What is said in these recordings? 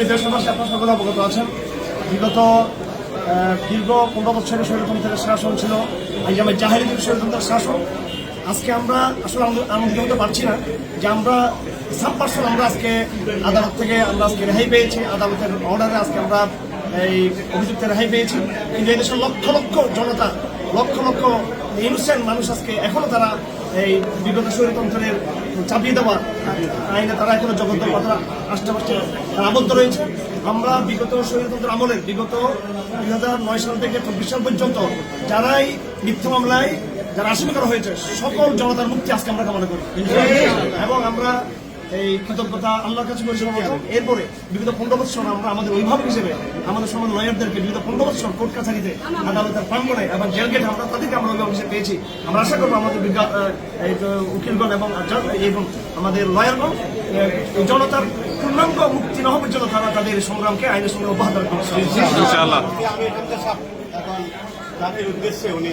প্রিয় দেশবাসী আপনার সকলে অবগত আছেন। বিগত দীর্ঘ পনেরো বছরের স্বৈরতন্ত্রের শাসন ছিল। এই যে জাহেরি স্বৈরতন্ত্রের শাসন। আজকে আমরা আসলে আনন্দ- আনন্দিত হতে পারছি না যে আমরা সাব পার্সন আমরা আজকে আদালত থেকে আমরা আজকে রেহাই পেয়েছি। আদালতের অর্ডারে আজকে আমরা এই অভিযুক্ত রেহাই পেয়েছি। এই দেশের লক্ষ লক্ষ জনতা, লক্ষ লক্ষ ইনোসেন্ট মানুষ আজকে এখনও তারা এই বিগত স্বৈরতন্ত্রের চাপিয়ে দেওয়া আইনে তারা এখনও জগন্ত কথা তারা আবদ্ধ রয়েছে। আমরা বিগত শরীরতন্ত্র আমলে বিগত দুই হাজার নয় সাল থেকে চব্বিশ সাল পর্যন্ত যারাই মিথ্যা মামলায় যারা আসামি করা হয়েছে সকল জনতার মুক্তি আজকে আমরা কামনা করি। এবং আমরা এই কৃতজ্ঞতা আল্লাহর কাছে পরিচালনা করব এরপরে বিগত পনেরো বছর আমরা আমাদের অভিভাবক হিসেবে আমাদের সমান লয়ারদেরকে বিগত পনেরো বছর কোর্ট কাছারিতে আদালতের প্রাঙ্গণে এবং জেল গেটে আমরা তাদেরকে আমরা অভিভাবক হিসেবে পেয়েছি। আমরা আশা করব আমাদের উকিলগণ এবং এবং আমাদের লয়ারগণ জনতার পূর্ণাঙ্গ মুক্তি না পর্যন্ত তারা তাদের সংগ্রামকে আইনের সঙ্গে অব্যাহত রাখবে আমি এখন জাতির উদ্দেশ্যে উনি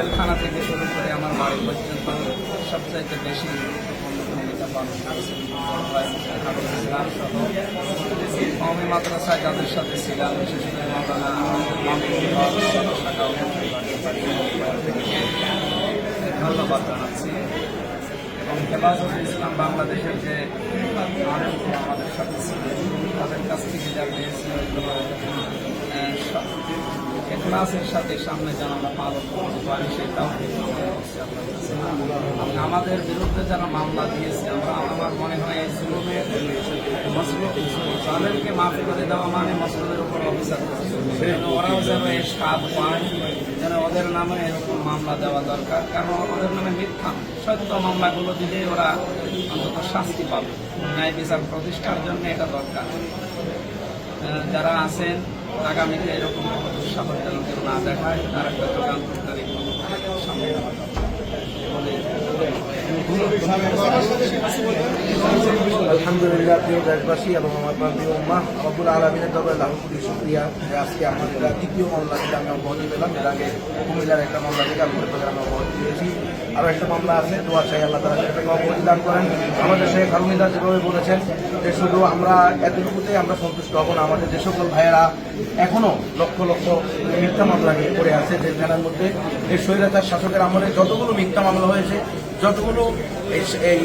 জেলখানা থেকে শুরু করে আমার বাড়ি পর্যন্ত সবচাইতে বেশি ভূমিকা পালন যাদের সাথে ছিলাম ধন্যবাদ জানাচ্ছি। এবং হেফাজত ইসলাম বাংলাদেশের যে আমাদের সাথে ছিল, তাদের কাছ থেকে যা এখলাসের সাথে সামনে যেন আমরা পালন করতে পারি, সেটাও আমাদের বিরুদ্ধে যারা মামলা দিয়েছে আমরা আমার মনে হয় এই জুলুমের মাফি করে দেওয়া মানে মসজিদের উপর অফিসার ওরাও যেন এই স্বাদ পায় যেন ওদের নামে এরকম মামলা দেওয়া দরকার। কারণ ওদের নামে মিথ্যা। সত্য মামলাগুলো দিলে ওরা অন্তত শাস্তি পাবে। ন্যায় বিচার প্রতিষ্ঠার জন্য এটা দরকার। যারা আছেন আগামীতে এরকম দুঃসাহস কেউ না দেখায় তার একটা দোকান তাদের সামনে নেওয়া আলহামদুলিল্লাহ, প্রিয় দেশবাসী এবং আমার প্রিয় উম্মা, রব্বুল আলমিনের দরবারে লাখ কোটি যে আজকে আমাদের দ্বিতীয় মামলা থেকে আমি অব্যাহতি পেলাম। এর আগে কুমিল্লার একটা মামলা থেকে আমি করে আমি অব্যাহতি পেয়েছি। আরও একটা মামলা আছে, দোয়া চাই আল্লাহ তারা সেটাকে অব্যাহতি দান করেন। আমাদের শেখ হারুনিদা যেভাবে বলেছেন যে শুধু আমরা এতটুকুতেই আমরা সন্তুষ্ট হব না, আমাদের যে সকল ভাইয়েরা এখনও লক্ষ লক্ষ মিথ্যা মামলা নিয়ে পড়ে আছে জেলখানার মধ্যে। এই স্বৈরাচার শাসকের আমলে যতগুলো মিথ্যা মামলা হয়েছে যতগুলো এই- এই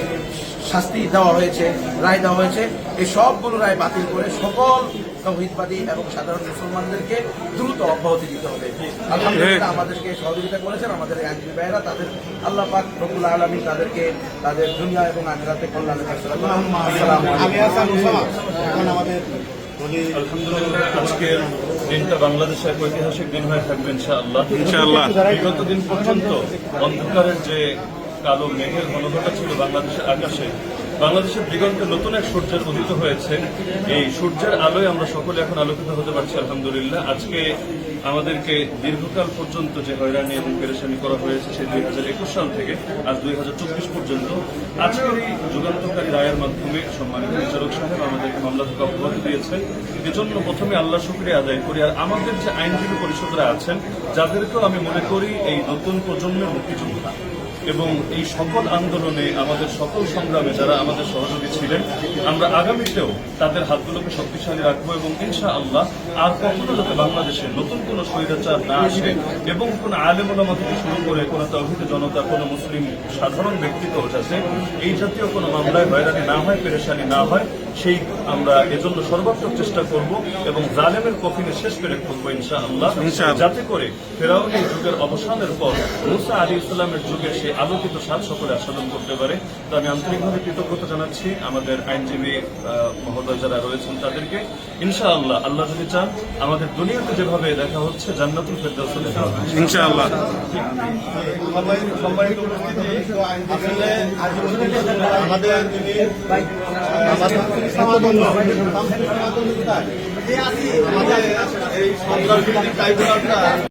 শাস্তি দেওয়া হয়েছে রায় দেওয়া হয়েছে এই সবগুলো রায় বাতিল করে সকল তৌহিদবাদী এবং সাধারণ মুসলমানদেরকে দ্রুত অব্যাহতি দিতে হবে। আলহামদুলিল্লাহ আমাদেরকে সহযোগিতা করেছেন আমাদের আইনজীবী ভাইয়েরা তাদের আল্লাহ পাক রবুল আলমী তাদেরকে তাদের দুনিয়া এবং আখেরাতে এখন আমাদের আজকের দিনটা বাংলাদেশের এক ঐতিহাসিক দিন হয়ে থাকবে ইনশাআল্লাহ। ইনশাআল্লাহ। বিগত দিন পর্যন্ত অন্ধকারের যে কালো মেঘের ঘনঘটা ছিল বাংলাদেশের আকাশে। বাংলাদেশের দিগন্তে নতুন এক সূর্যের উদিত হয়েছে। এই সূর্যের আলোয় আমরা সকলে এখন আলোকিত হতে পারছি, আলহামদুলিল্লাহ। আজকে আমাদেরকে দীর্ঘকাল পর্যন্ত যে হয়রানি এবং পেরেশানি করা হয়েছে সেই দুই হাজার একুশ সাল থেকে, আজ দুই হাজার চব্বিশ পর্যন্ত। আজকের এই যুগান্তকারী রায়ের মাধ্যমে সম্মানিত বিচারক সাহেব আমাদেরকে মামলা থেকে অব্যাহতি দিয়েছেন। এজন্য প্রথমে আল্লাহ শুক্রিয়া আদায় করি। আর আমাদের যে আইনজীবী পরিষদরা আছেন, যাদেরকেও আমি মনে করি এই নতুন প্রজন্মের মুক্তিযোদ্ধা। এবং এই সকল আন্দোলনে আমাদের সকল সংগ্রামে যারা আমাদের সহযোগী ছিলেন, আমরা আগামীতেও তাদের হাতগুলোকে শক্তিশালী রাখব এবং ইনশা আল্লাহ আর কখনো যাতে বাংলাদেশে নতুন কোনো স্বৈরাচার না আসে এবং কোন কোনো আলেমুলামা থেকে শুরু করে কোন তহিত জনতা, কোন মুসলিম সাধারণ ব্যক্তিত্ব আছে এই জাতীয় কোনো মামলায় হয়রানি না হয়, পেরেশানি না হয় সেই আমরা এজন্য সর্বাত্মক চেষ্টা করব এবং জালেমের কফিনে শেষ করে করব ইনশা আল্লাহ ইনশাআল্লাহ। যাতে করে ফেরাউনের যুগের অবসানের পর মুসা আলী ইসলামের যুগে সেই আলোকিত সাত সকলে আস্বাদন করতে পারে। তো আমি আন্তরিকভাবে কৃতজ্ঞতা জানাচ্ছি আমাদের আইনজীবী আহ, মহোদয় যারা রয়েছেন তাদেরকে। ইনশাআল্লাহ আল্লাহ আল্লাহ যদি চান আমাদের দুনিয়াতে যেভাবে দেখা হচ্ছে জান্নাতুল ফেরদাউসে দেখা হবে। উপস্থিতি। আসলে আমাদের যিনি আমাদের এই সরকার ট্রাইব্যুনালটা